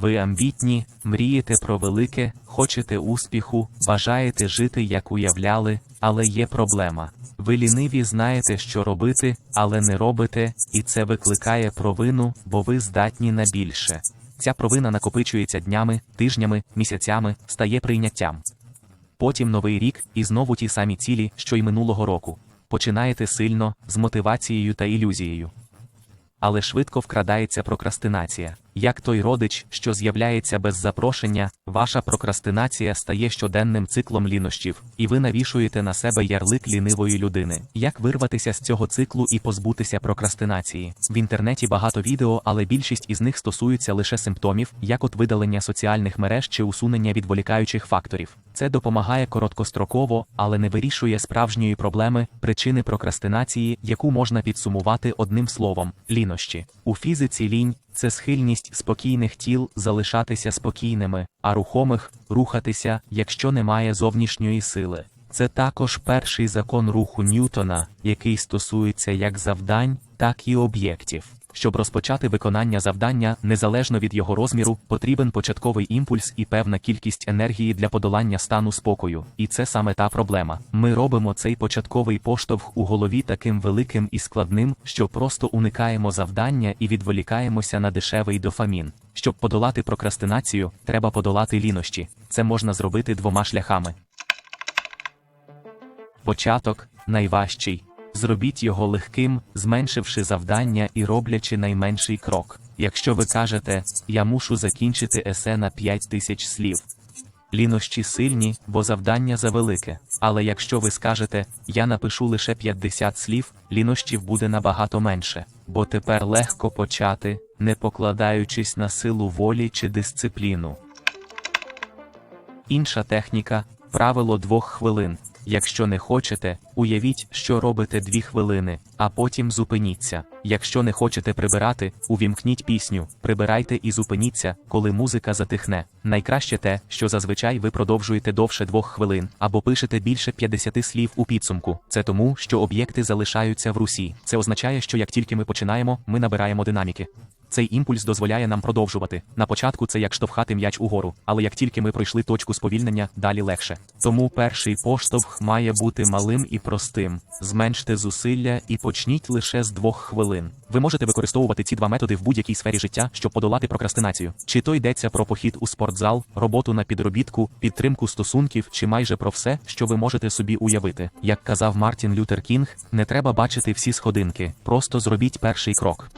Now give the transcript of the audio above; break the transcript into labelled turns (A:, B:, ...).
A: Ви амбітні, мрієте про велике, хочете успіху, бажаєте жити, як уявляли, але є проблема. Ви ліниві знаєте, що робити, але не робите, і це викликає провину, бо ви здатні на більше. Ця провина накопичується днями, тижнями, місяцями, стає прийняттям. Потім новий рік і знову ті самі цілі, що й минулого року. Починаєте сильно, з мотивацією та ілюзією. Але швидко вкрадається прокрастинація. Як той родич, що з'являється без запрошення, ваша прокрастинація стає щоденним циклом лінощів, і ви навішуєте на себе ярлик лінивої людини. Як вирватися з цього циклу і позбутися прокрастинації? В інтернеті багато відео, але більшість із них стосуються лише симптомів, як от видалення соціальних мереж чи усунення відволікаючих факторів. Це допомагає короткостроково, але не вирішує справжньої проблеми, причини прокрастинації, яку можна підсумувати одним словом лінощі. У фізиці лінь це схильність спокійних тіл залишатися спокійними, а рухомих рухатися, якщо немає зовнішньої сили. Це також перший закон руху Ньютона, який стосується як завдань, так і об'єктів. Щоб розпочати виконання завдання, незалежно від його розміру, потрібен початковий імпульс і певна кількість енергії для подолання стану спокою. І це саме та проблема. Ми робимо цей початковий поштовх у голові таким великим і складним, що просто уникаємо завдання і відволікаємося на дешевий дофамін. Щоб подолати прокрастинацію, треба подолати лінощі. Це можна зробити двома шляхами. Початок найважчий. Зробіть його легким, зменшивши завдання і роблячи найменший крок. Якщо ви кажете, я мушу закінчити есе на 5 тисяч слів. Лінощі сильні, бо завдання завелике. Але якщо ви скажете, я напишу лише 50 слів, лінощів буде набагато менше, бо тепер легко почати, не покладаючись на силу волі чи дисципліну. Інша техніка правило двох хвилин. Якщо не хочете, уявіть, що робите дві хвилини, а потім зупиніться. Якщо не хочете прибирати, увімкніть пісню, прибирайте і зупиніться, коли музика затихне. Найкраще те, що зазвичай ви продовжуєте довше двох хвилин або пишете більше 50 слів у підсумку. Це тому, що об'єкти залишаються в русі. Це означає, що як тільки ми починаємо, ми набираємо динаміки. Цей імпульс дозволяє нам продовжувати. На початку це як штовхати м'яч угору, але як тільки ми пройшли точку сповільнення, далі легше. Тому перший поштовх має бути малим і простим. Зменште зусилля і почніть лише з двох хвилин. Ви можете використовувати ці два методи в будь-якій сфері життя, щоб подолати прокрастинацію. Чи то йдеться про похід у спортзал, роботу на підробітку, підтримку стосунків, чи майже про все, що ви можете собі уявити. Як казав Мартін Лютер Кінг, не треба бачити всі сходинки, просто зробіть перший крок.